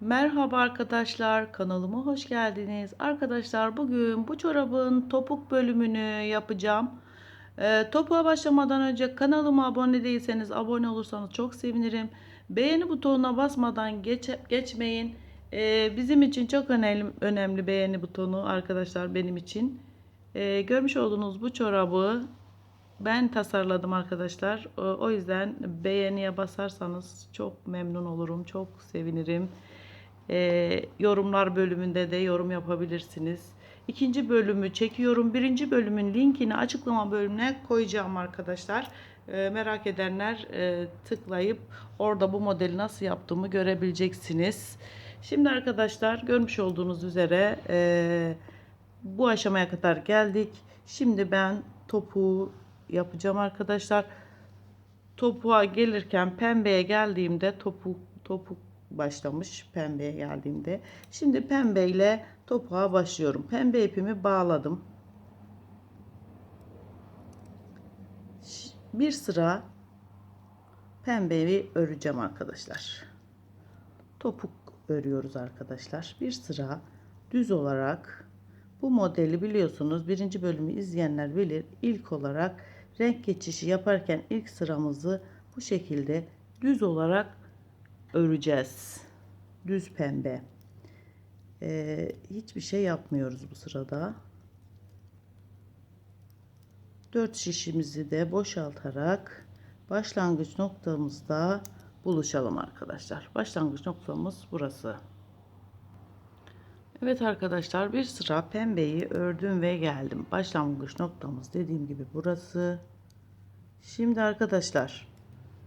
Merhaba arkadaşlar, kanalıma hoş geldiniz. Arkadaşlar bugün bu çorabın topuk bölümünü yapacağım. Ee, topuğa başlamadan önce kanalıma abone değilseniz abone olursanız çok sevinirim. Beğeni butonuna basmadan geç, geçmeyin. Ee, bizim için çok önemli, önemli beğeni butonu arkadaşlar benim için. Ee, görmüş olduğunuz bu çorabı ben tasarladım arkadaşlar. O, o yüzden beğeniye basarsanız çok memnun olurum, çok sevinirim. Ee, yorumlar bölümünde de yorum yapabilirsiniz. İkinci bölümü çekiyorum. Birinci bölümün linkini açıklama bölümüne koyacağım arkadaşlar. Ee, merak edenler e, tıklayıp orada bu modeli nasıl yaptığımı görebileceksiniz. Şimdi arkadaşlar görmüş olduğunuz üzere e, bu aşamaya kadar geldik. Şimdi ben topuğu yapacağım arkadaşlar. Topuğa gelirken pembeye geldiğimde topuk topuk başlamış pembeye geldiğimde. Şimdi pembeyle topuğa başlıyorum. Pembe ipimi bağladım. Bir sıra pembeyi öreceğim arkadaşlar. Topuk örüyoruz arkadaşlar. Bir sıra düz olarak bu modeli biliyorsunuz. Birinci bölümü izleyenler bilir. İlk olarak renk geçişi yaparken ilk sıramızı bu şekilde düz olarak öreceğiz. Düz pembe. Ee, hiçbir şey yapmıyoruz bu sırada. 4 şişimizi de boşaltarak başlangıç noktamızda buluşalım arkadaşlar. Başlangıç noktamız burası. Evet arkadaşlar bir sıra pembeyi ördüm ve geldim. Başlangıç noktamız dediğim gibi burası. Şimdi arkadaşlar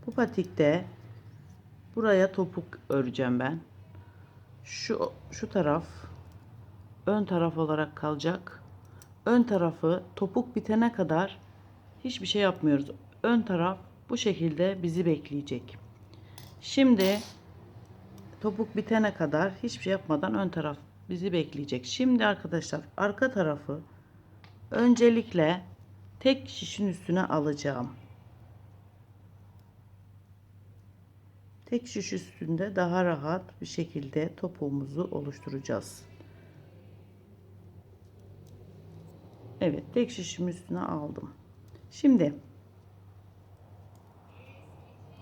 bu patikte buraya topuk öreceğim ben. Şu şu taraf ön taraf olarak kalacak. Ön tarafı topuk bitene kadar hiçbir şey yapmıyoruz. Ön taraf bu şekilde bizi bekleyecek. Şimdi topuk bitene kadar hiçbir şey yapmadan ön taraf bizi bekleyecek. Şimdi arkadaşlar arka tarafı öncelikle tek şişin üstüne alacağım. Tek şiş üstünde daha rahat bir şekilde topuğumuzu oluşturacağız. Evet tek şişimi üstüne aldım. Şimdi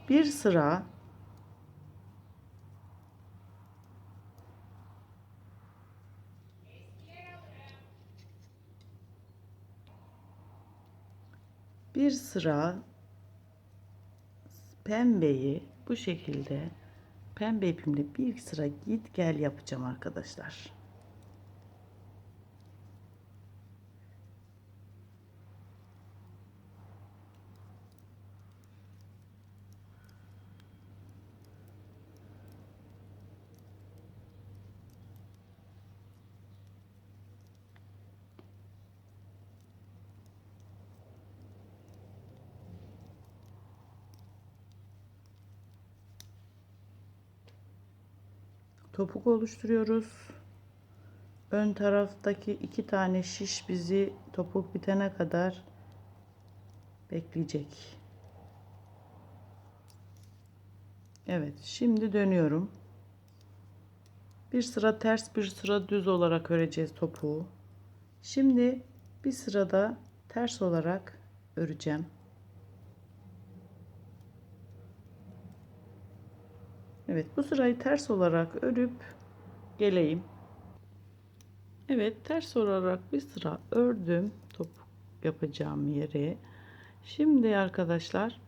bir sıra bir sıra pembeyi bu şekilde pembe ipimle bir sıra git gel yapacağım arkadaşlar. Topuk oluşturuyoruz. Ön taraftaki iki tane şiş bizi topuk bitene kadar bekleyecek. Evet, şimdi dönüyorum. Bir sıra ters, bir sıra düz olarak öreceğiz topuğu. Şimdi bir sırada ters olarak öreceğim. Evet bu sırayı ters olarak örüp geleyim. Evet ters olarak bir sıra ördüm topuk yapacağım yere. Şimdi arkadaşlar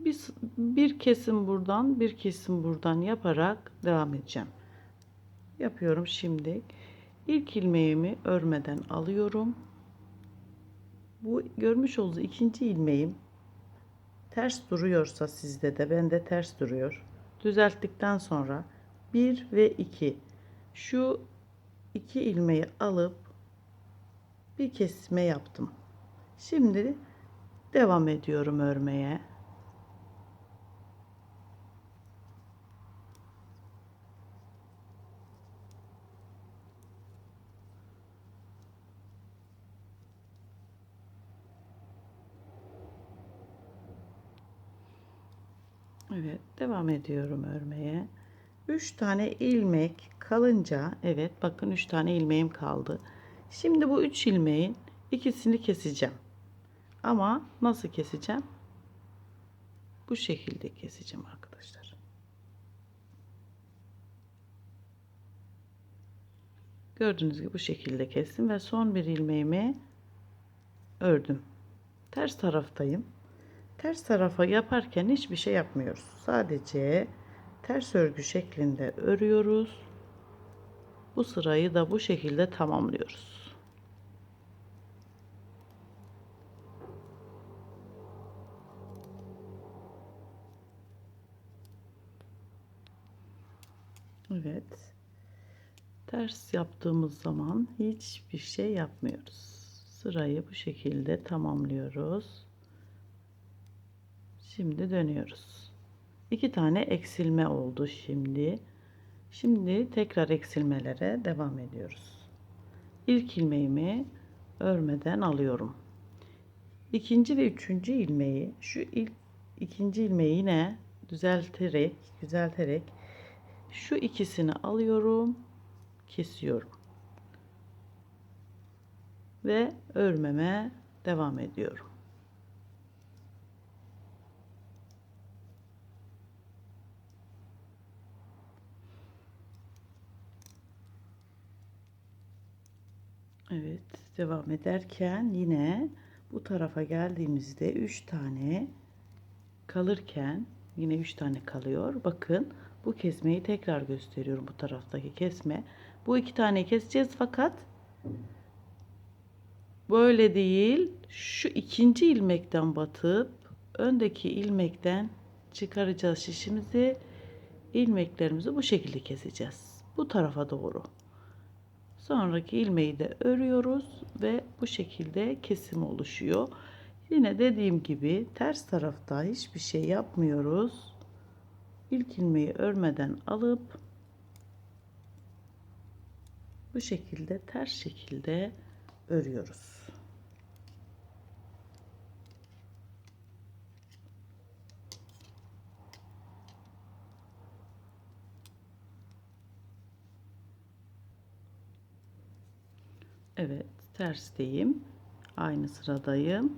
bir, bir kesim buradan bir kesim buradan yaparak devam edeceğim. Yapıyorum şimdi. İlk ilmeğimi örmeden alıyorum. Bu görmüş olduğunuz ikinci ilmeğim ters duruyorsa sizde de bende ters duruyor. Düzelttikten sonra 1 ve 2 şu iki ilmeği alıp bir kesme yaptım. Şimdi devam ediyorum örmeye. Evet, devam ediyorum örmeye. 3 tane ilmek kalınca evet bakın 3 tane ilmeğim kaldı. Şimdi bu 3 ilmeğin ikisini keseceğim. Ama nasıl keseceğim? Bu şekilde keseceğim arkadaşlar. Gördüğünüz gibi bu şekilde kestim ve son bir ilmeğimi ördüm. Ters taraftayım. Ters tarafa yaparken hiçbir şey yapmıyoruz. Sadece ters örgü şeklinde örüyoruz. Bu sırayı da bu şekilde tamamlıyoruz. Evet. Ters yaptığımız zaman hiçbir şey yapmıyoruz. Sırayı bu şekilde tamamlıyoruz. Şimdi dönüyoruz. İki tane eksilme oldu şimdi. Şimdi tekrar eksilmelere devam ediyoruz. İlk ilmeğimi örmeden alıyorum. İkinci ve üçüncü ilmeği şu ilk ikinci ilmeği yine düzelterek düzelterek şu ikisini alıyorum, kesiyorum. Ve örmeme devam ediyorum. Evet, devam ederken yine bu tarafa geldiğimizde 3 tane kalırken yine 3 tane kalıyor. Bakın bu kesmeyi tekrar gösteriyorum bu taraftaki kesme. Bu iki tane keseceğiz fakat böyle değil. Şu ikinci ilmekten batıp öndeki ilmekten çıkaracağız şişimizi. ilmeklerimizi bu şekilde keseceğiz. Bu tarafa doğru. Sonraki ilmeği de örüyoruz ve bu şekilde kesim oluşuyor. Yine dediğim gibi ters tarafta hiçbir şey yapmıyoruz. İlk ilmeği örmeden alıp bu şekilde ters şekilde örüyoruz. Evet, tersteyim. Aynı sıradayım.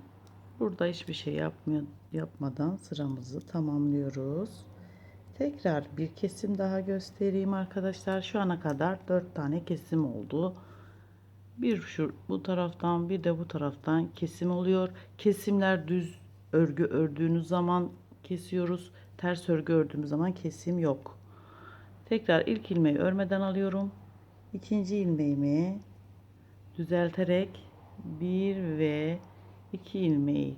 Burada hiçbir şey yapmıyor, yapmadan sıramızı tamamlıyoruz. Tekrar bir kesim daha göstereyim arkadaşlar. Şu ana kadar 4 tane kesim oldu. Bir şu bu taraftan bir de bu taraftan kesim oluyor. Kesimler düz örgü ördüğünüz zaman kesiyoruz. Ters örgü ördüğümüz zaman kesim yok. Tekrar ilk ilmeği örmeden alıyorum. İkinci ilmeğimi düzelterek bir ve iki ilmeği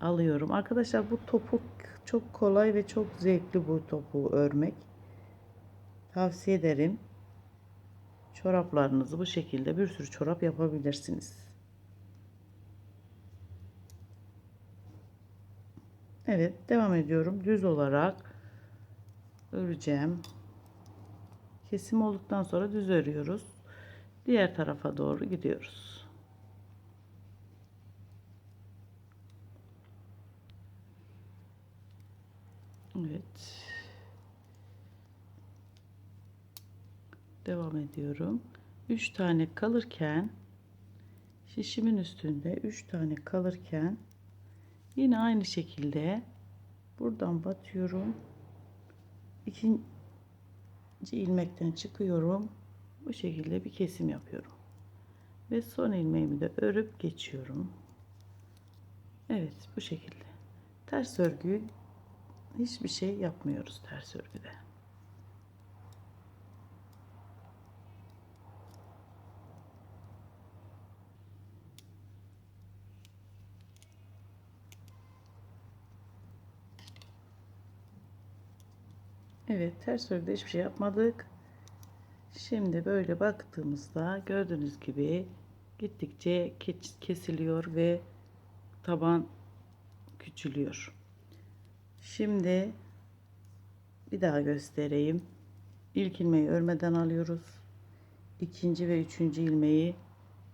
alıyorum. Arkadaşlar bu topuk çok kolay ve çok zevkli bu topuğu örmek. Tavsiye ederim. Çoraplarınızı bu şekilde bir sürü çorap yapabilirsiniz. Evet devam ediyorum. Düz olarak öreceğim. Kesim olduktan sonra düz örüyoruz. Diğer tarafa doğru gidiyoruz. Evet. Devam ediyorum. 3 tane kalırken şişimin üstünde 3 tane kalırken yine aynı şekilde buradan batıyorum. İkinci ilmekten çıkıyorum. Bu şekilde bir kesim yapıyorum. Ve son ilmeğimi de örüp geçiyorum. Evet bu şekilde. Ters örgü hiçbir şey yapmıyoruz ters örgüde. Evet ters örgüde hiçbir şey yapmadık. Şimdi böyle baktığımızda gördüğünüz gibi gittikçe kesiliyor ve taban küçülüyor. Şimdi bir daha göstereyim. İlk ilmeği örmeden alıyoruz. İkinci ve üçüncü ilmeği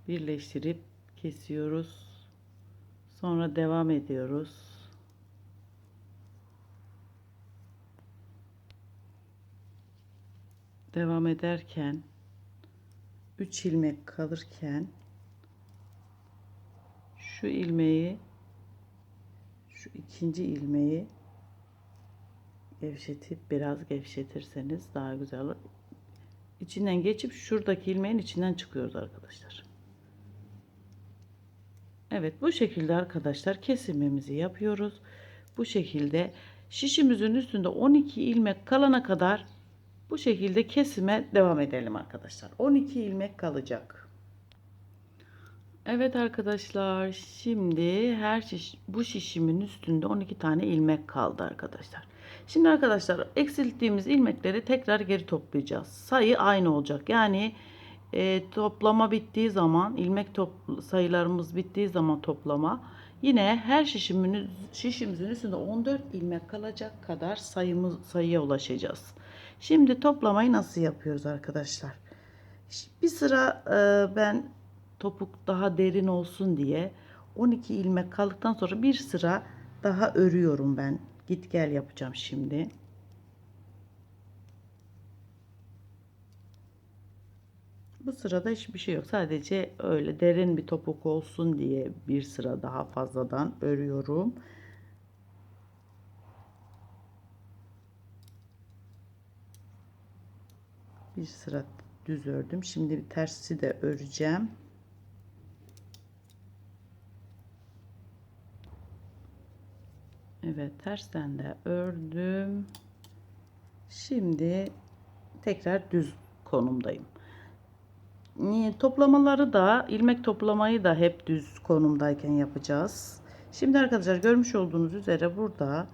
birleştirip kesiyoruz. Sonra devam ediyoruz. Devam ederken 3 ilmek kalırken şu ilmeği şu ikinci ilmeği gevşetip biraz gevşetirseniz daha güzel olur. İçinden geçip şuradaki ilmeğin içinden çıkıyoruz arkadaşlar. Evet bu şekilde arkadaşlar kesimimizi yapıyoruz. Bu şekilde şişimizin üstünde 12 ilmek kalana kadar bu şekilde kesime devam edelim arkadaşlar. 12 ilmek kalacak. Evet arkadaşlar şimdi her şiş, bu şişimin üstünde 12 tane ilmek kaldı arkadaşlar. Şimdi arkadaşlar eksilttiğimiz ilmekleri tekrar geri toplayacağız. Sayı aynı olacak. Yani e, toplama bittiği zaman ilmek top, sayılarımız bittiği zaman toplama yine her şişimin, şişimizin üstünde 14 ilmek kalacak kadar sayımız sayıya ulaşacağız. Şimdi toplamayı nasıl yapıyoruz arkadaşlar? Bir sıra e, ben topuk daha derin olsun diye 12 ilmek kaldıktan sonra bir sıra daha örüyorum ben. Git gel yapacağım şimdi. Bu sırada hiçbir şey yok. Sadece öyle derin bir topuk olsun diye bir sıra daha fazladan örüyorum. Bir sıra düz ördüm. Şimdi bir tersi de öreceğim. Evet tersten de ördüm. Şimdi tekrar düz konumdayım. Toplamaları da ilmek toplamayı da hep düz konumdayken yapacağız. Şimdi arkadaşlar görmüş olduğunuz üzere burada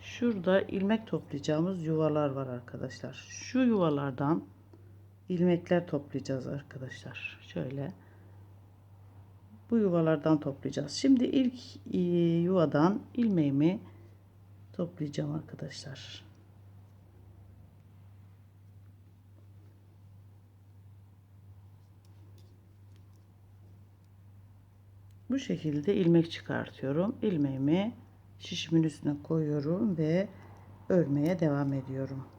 şurada ilmek toplayacağımız yuvalar var arkadaşlar. Şu yuvalardan ilmekler toplayacağız arkadaşlar. Şöyle bu yuvalardan toplayacağız. Şimdi ilk e, yuvadan ilmeğimi toplayacağım arkadaşlar. Bu şekilde ilmek çıkartıyorum. İlmeğimi şişimin üstüne koyuyorum ve örmeye devam ediyorum.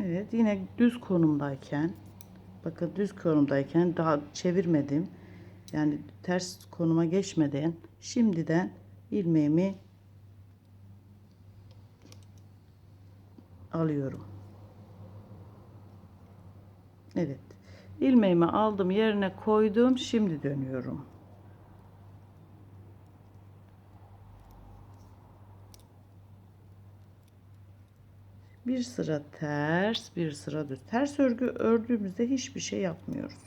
Evet yine düz konumdayken bakın düz konumdayken daha çevirmedim. Yani ters konuma geçmeden şimdiden ilmeğimi alıyorum. Evet. ilmeğimi aldım yerine koydum. Şimdi dönüyorum. Bir sıra ters bir sıra düz ters örgü ördüğümüzde hiçbir şey yapmıyoruz.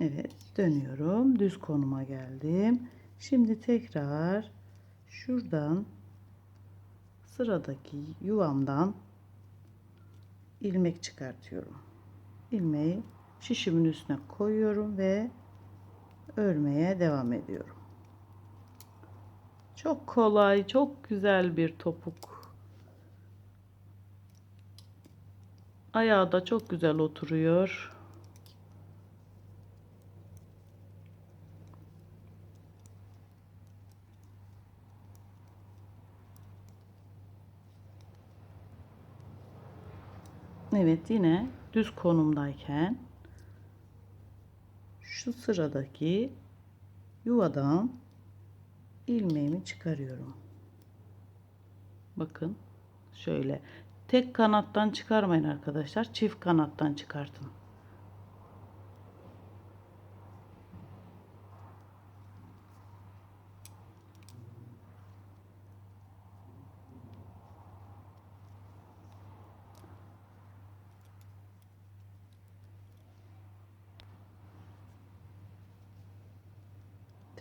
Evet dönüyorum. Düz konuma geldim. Şimdi tekrar şuradan sıradaki yuvamdan ilmek çıkartıyorum. İlmeği şişimin üstüne koyuyorum ve örmeye devam ediyorum. Çok kolay, çok güzel bir topuk. Ayağı da çok güzel oturuyor. Evet yine düz konumdayken şu sıradaki yuvadan ilmeğimi çıkarıyorum. Bakın şöyle tek kanattan çıkarmayın arkadaşlar çift kanattan çıkartın.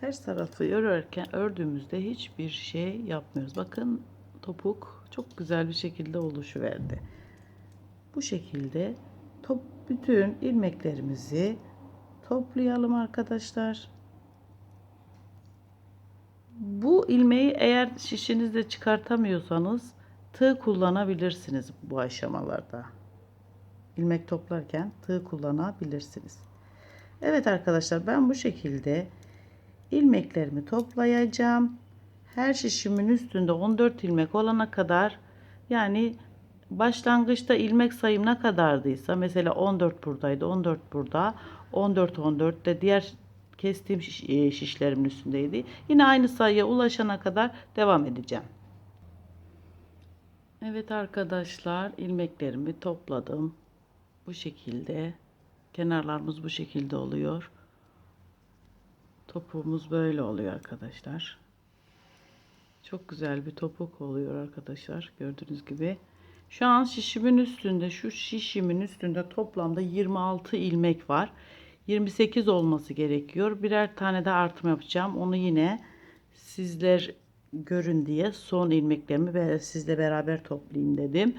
Ters tarafı örerken ördüğümüzde hiçbir şey yapmıyoruz. Bakın topuk çok güzel bir şekilde oluşuverdi. Bu şekilde top bütün ilmeklerimizi toplayalım arkadaşlar. Bu ilmeği eğer şişinizde çıkartamıyorsanız tığ kullanabilirsiniz bu aşamalarda. İlmek toplarken tığ kullanabilirsiniz. Evet arkadaşlar ben bu şekilde ilmeklerimi toplayacağım. Her şişimin üstünde 14 ilmek olana kadar yani başlangıçta ilmek sayım ne kadardıysa mesela 14 buradaydı 14 burada 14 14 de diğer kestiğim şiş, e, şişlerimin üstündeydi. Yine aynı sayıya ulaşana kadar devam edeceğim. Evet arkadaşlar ilmeklerimi topladım. Bu şekilde kenarlarımız bu şekilde oluyor. Topuğumuz böyle oluyor arkadaşlar. Çok güzel bir topuk oluyor arkadaşlar. Gördüğünüz gibi. Şu an şişimin üstünde, şu şişimin üstünde toplamda 26 ilmek var. 28 olması gerekiyor. Birer tane de artım yapacağım. Onu yine sizler görün diye son ilmeklerimi sizle beraber toplayayım dedim.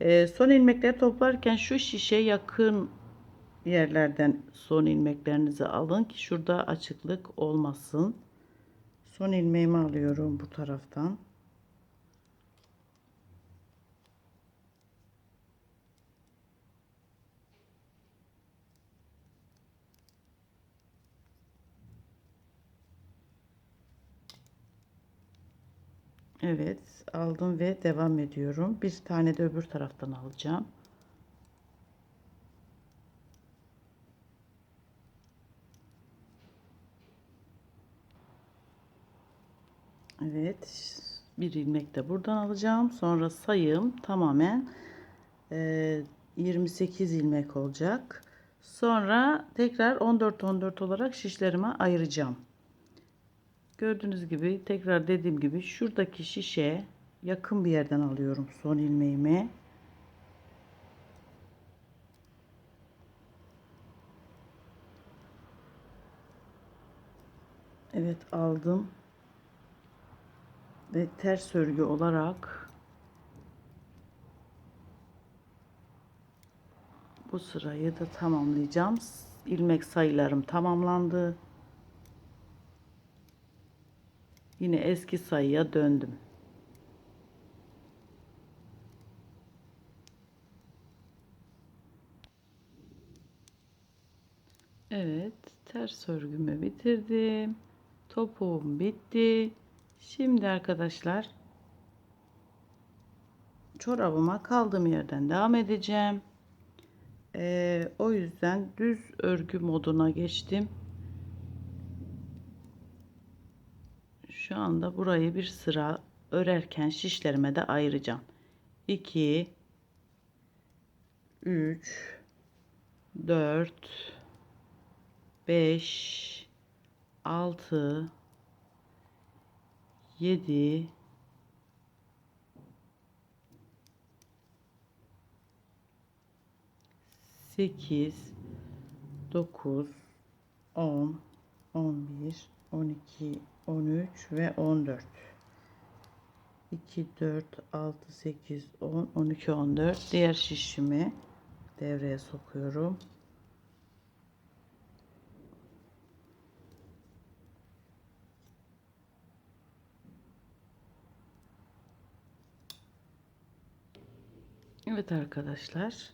Ee, son ilmekleri toplarken şu şişe yakın yerlerden son ilmeklerinizi alın ki şurada açıklık olmasın. Son ilmeğimi alıyorum bu taraftan. Evet aldım ve devam ediyorum. Bir tane de öbür taraftan alacağım. Evet bir ilmek de buradan alacağım. Sonra sayım tamamen e, 28 ilmek olacak. Sonra tekrar 14 14 olarak şişlerime ayıracağım. Gördüğünüz gibi tekrar dediğim gibi şuradaki şişe yakın bir yerden alıyorum son ilmeğimi. Evet aldım. Ve ters örgü olarak bu sırayı da tamamlayacağım. İlmek sayılarım tamamlandı. Yine eski sayıya döndüm. Evet, ters örgümü bitirdim. Topuğum bitti. Şimdi arkadaşlar çorabıma kaldığım yerden devam edeceğim. Ee, o yüzden düz örgü moduna geçtim. Şu anda burayı bir sıra örerken şişlerime de ayıracağım. 2 3 4 5 6 7 8 9 10 11 12 13 ve 14 2 4 6 8 10 12 14 diğer şişimi devreye sokuyorum Evet arkadaşlar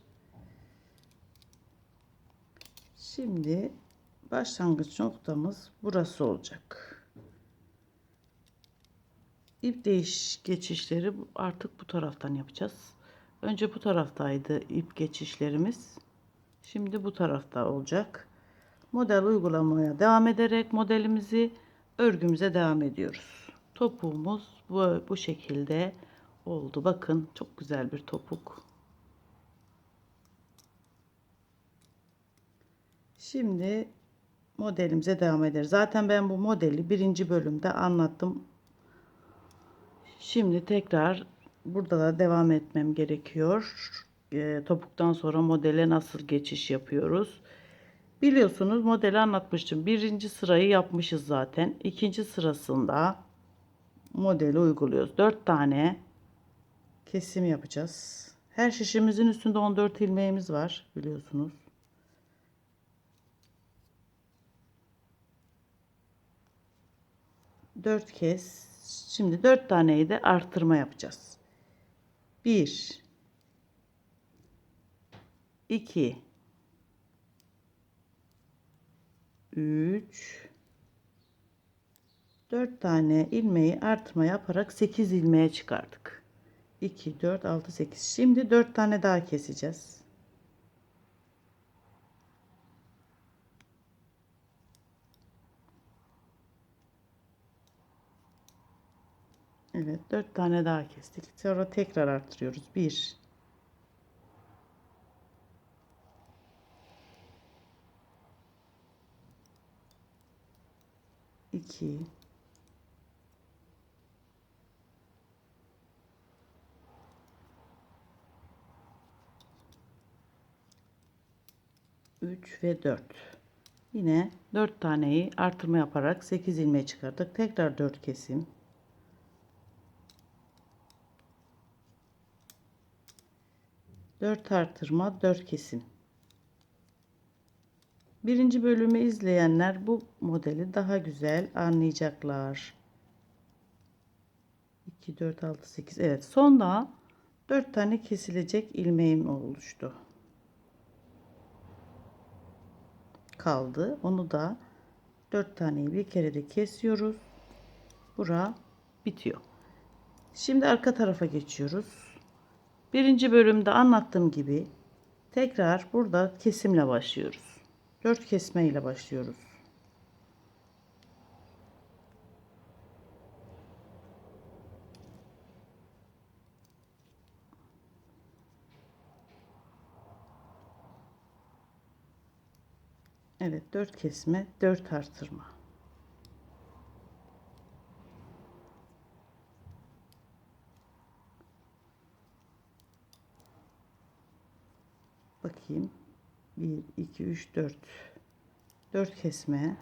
şimdi başlangıç noktamız burası olacak İp değiş geçişleri artık bu taraftan yapacağız. Önce bu taraftaydı ip geçişlerimiz. Şimdi bu tarafta olacak. Model uygulamaya devam ederek modelimizi örgümüze devam ediyoruz. Topuğumuz bu, bu şekilde oldu. Bakın çok güzel bir topuk. Şimdi modelimize devam ederiz. Zaten ben bu modeli birinci bölümde anlattım. Şimdi tekrar burada da devam etmem gerekiyor. E, topuktan sonra modele nasıl geçiş yapıyoruz. Biliyorsunuz modeli anlatmıştım. Birinci sırayı yapmışız zaten. İkinci sırasında modeli uyguluyoruz. Dört tane kesim yapacağız. Her şişimizin üstünde 14 ilmeğimiz var biliyorsunuz. Dört kez. Şimdi dört taneyi de arttırma yapacağız. Bir, iki, üç, dört tane ilmeği artırma yaparak 8 ilmeğe çıkardık. 2, 4, 6, 8. Şimdi 4 tane daha keseceğiz. Evet 4 tane daha kestik. Sonra tekrar arttırıyoruz. 1 2 3 ve 4. Yine 4 taneyi artırma yaparak 8 ilmeğe çıkardık. Tekrar 4 kesim. Dört artırma, dört kesim. Birinci bölümü izleyenler bu modeli daha güzel anlayacaklar. 2, 4, 6, 8. Evet sonda 4 tane kesilecek ilmeğim oluştu. Kaldı. Onu da 4 taneyi bir kere de kesiyoruz. Bura bitiyor. Şimdi arka tarafa geçiyoruz. Birinci bölümde anlattığım gibi tekrar burada kesimle başlıyoruz. 4 kesme ile başlıyoruz. Evet 4 kesme 4 artırma. Bakayım. 1 2 3 4 4 kesme